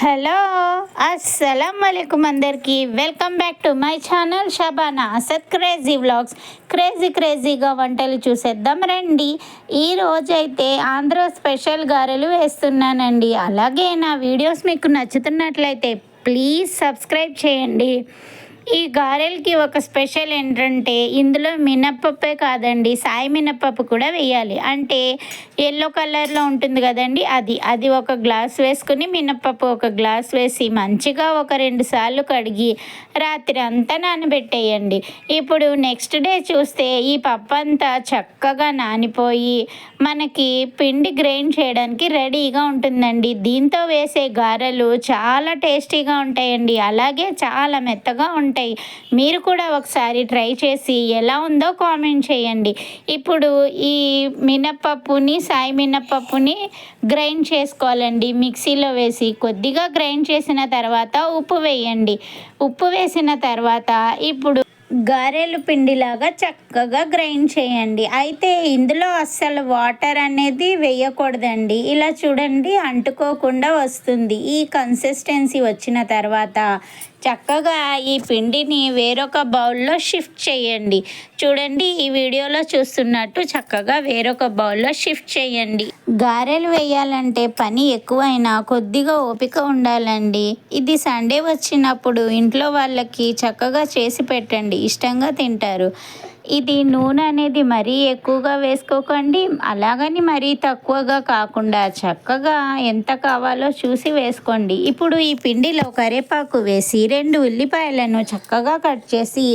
Hello అస్సలం వాలేకుమ్ అందరికీ. Welcome back to my channel Shabana అసత్ క్రేజీ వ్లాగ్స్ క్రేజీ క్రేజీగా వంటలు చూసేద్దాం రండి. ఈరోజైతే ఆంధ్ర స్పెషల్ గారెలు వేస్తున్నానండి. అలాగే నా వీడియోస్ మీకు నచ్చుతున్నట్లయితే ప్లీజ్ సబ్స్క్రైబ్ చేయండి. ఈ గారెలకి ఒక స్పెషల్ ఏంటంటే ఇందులో మినప్పప్పే కాదండి సాయి మినప్పప్పు కూడా వేయాలి. అంటే ఎల్లో కలర్లో ఉంటుంది కదండి అది. అది ఒక గ్లాస్ వేసుకుని మినప్పప్పు ఒక గ్లాస్ వేసి మంచిగా ఒక రెండు సార్లు కడిగి రాత్రి అంతా నానబెట్టేయండి. ఇప్పుడు నెక్స్ట్ డే చూస్తే ఈ పప్పు అంతా చక్కగా నానిపోయి మనకి పిండి గ్రైండ్ చేయడానికి రెడీగా ఉంటుందండి. దీంతో వేసే గారెలు చాలా టేస్టీగా ఉంటాయండి. అలాగే చాలా మెత్తగా ఉంటాయి. ఉంటాయి. మీరు కూడా ఒకసారి ట్రై చేసి ఎలా ఉందో కామెంట్ చేయండి. ఇప్పుడు ఈ మినప్పప్పుని సాయి మినప్పప్పుని గ్రైండ్ చేసుకోవాలండి. మిక్సీలో వేసి కొద్దిగా గ్రైండ్ చేసిన తర్వాత ఉప్పు వేయండి. ఉప్పు వేసిన తర్వాత ఇప్పుడు గారెలు పిండిలాగా చక్కగా గ్రైండ్ చేయండి. అయితే ఇందులో అస్సలు వాటర్ అనేది వేయకూడదండి. ఇలా చూడండి అంటుకోకుండా వస్తుంది. ఈ కన్సిస్టెన్సీ వచ్చిన తర్వాత చక్కగా ఈ పిండిని వేరొక బౌల్లో షిఫ్ట్ చేయండి. చూడండి ఈ వీడియోలో చూస్తున్నట్టు చక్కగా వేరొక బౌల్లో షిఫ్ట్ చేయండి. గారెలు వేయాలంటే పని ఎక్కువైనా కొద్దిగా ఓపిక ఉండాలండి. ఇది సండే వచ్చినప్పుడు ఇంట్లో వాళ్ళకి చక్కగా చేసి పెట్టండి. ఇష్టంగా తింటారు. ఇది నూనె అనేది మరీ ఎక్కువగా వేసుకోకండి. అలాగని మరీ తక్కువగా కాకుండా చక్కగా ఎంత కావాలో చూసి వేసుకోండి. ఇప్పుడు ఈ పిండిలో కరేపాకు వేసి రెండు ఉల్లిపాయలను చక్కగా కట్ చేసి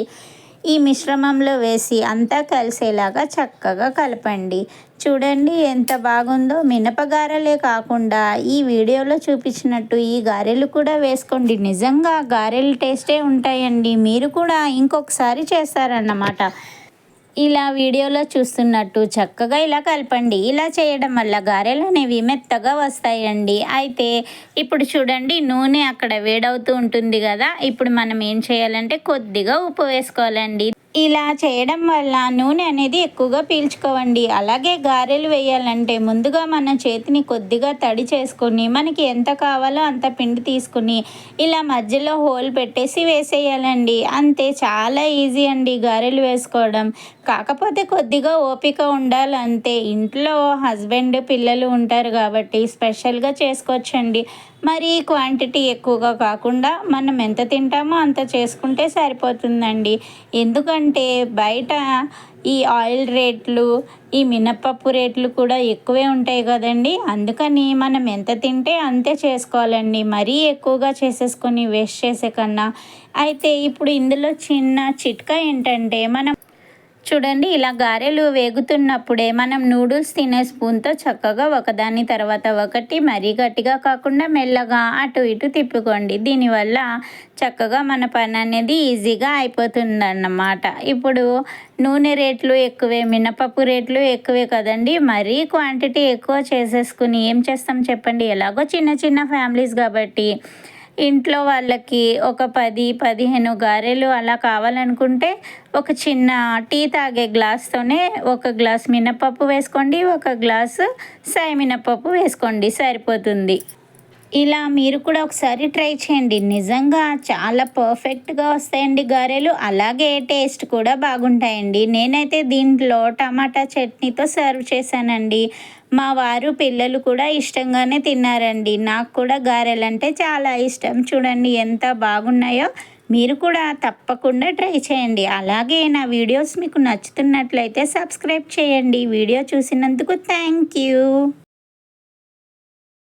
ఈ మిశ్రమంలో వేసి అంతా కలిసేలాగా చక్కగా కలపండి. చూడండి ఎంత బాగుందో. మినపగారెలే కాకుండా ఈ వీడియోలో చూపించినట్టు ఈ గారెలు కూడా వేసుకోండి. నిజంగా గారెలు టేస్టే ఉంటాయండి. మీరు కూడా ఇంకొకసారి చేస్తారన్నమాట. ఇలా వీడియోలో చూస్తున్నట్టు చక్కగా ఇలా కలపండి. ఇలా చేయడం వల్ల గారెలు అనేవి మెత్తగా వస్తాయండి. అయితే ఇప్పుడు చూడండి నూనె అక్కడ వేడవుతూ ఉంటుంది కదా. ఇప్పుడు మనం ఏం చేయాలంటే కొద్దిగా ఉప్పు వేసుకోవాలండి. ఇలా చేయడం వల్ల నూనె అనేది ఎక్కువగా పీల్చుకోవండి. అలాగే గారెలు వేయాలంటే ముందుగా మన చేతిని కొద్దిగా తడి చేసుకొని మనకి ఎంత కావాలో అంత పిండి తీసుకుని ఇలా మధ్యలో హోల్ పెట్టేసి వేసేయాలండి. అంతే చాలా ఈజీ అండి గారెలు వేసుకోవడం. కాకపోతే కొద్దిగా ఓపిక ఉండాలంటే ఇంట్లో హస్బెండ్ పిల్లలు ఉంటారు కాబట్టి స్పెషల్గా చేసుకోవచ్చండి. మరి క్వాంటిటీ ఎక్కువగా కాకుండా మనం ఎంత తింటామో అంత చేసుకుంటే సరిపోతుందండి. ఎందుకంటే ఎందుకంటే బయట ఈ ఆయిల్ రేట్లు ఈ మినప్పప్పు రేట్లు కూడా ఎక్కువే ఉంటాయి కదండి. అందుకని మనం ఎంత తింటే అంతే చేసుకోవాలండి. మరీ ఎక్కువగా చేసేసుకొని వేస్ట్ చేసే కన్నా. అయితే ఇప్పుడు ఇందులో చిన్న చిట్కా ఏంటంటే మనం చూడండి ఇలా గారెలు వేగుతున్నప్పుడే మనం నూడిల్స్ తినే స్పూన్తో చక్కగా ఒకదాని తర్వాత ఒకటి మరీ గట్టిగా కాకుండా మెల్లగా అటు ఇటు తిప్పుకోండి. దీనివల్ల చక్కగా మన పని అనేది ఈజీగా అయిపోతుందన్నమాట. ఇప్పుడు నూనె రేట్లు ఎక్కువే మినపప్పు రేట్లు ఎక్కువే కదండి. మరీ క్వాంటిటీ ఎక్కువ చేసేసుకుని ఏం చేస్తాం చెప్పండి? ఎలాగో చిన్న చిన్న ఫ్యామిలీస్ కాబట్టి ఇంట్లో వాళ్ళకి ఒక పది పదిహేను గారెలు అలా కావాలనుకుంటే ఒక చిన్న టీ తాగే గ్లాస్తోనే ఒక గ్లాస్ మినపప్పు వేసుకోండి ఒక గ్లాసు సాయి మినపప్పు వేసుకోండి సరిపోతుంది. ఇలా మీరు కూడా ఒకసారి ట్రై చేయండి. నిజంగా చాలా పర్ఫెక్ట్గా వస్తాయండి గారెలు. అలాగే టేస్ట్ కూడా బాగుంటాయండి. నేనైతే దీంట్లో టమాటా చట్నీతో సర్వ్ చేశానండి. మా వారు పిల్లలు కూడా ఇష్టంగానే తిన్నారండి. నాకు కూడా గారెలు అంటే చాలా ఇష్టం. చూడండి ఎంత బాగున్నాయో. మీరు కూడా తప్పకుండా ట్రై చేయండి. అలాగే నా వీడియోస్ మీకు నచ్చుతున్నట్లయితే సబ్స్క్రైబ్ చేయండి. వీడియో చూసినందుకు థ్యాంక్ యూ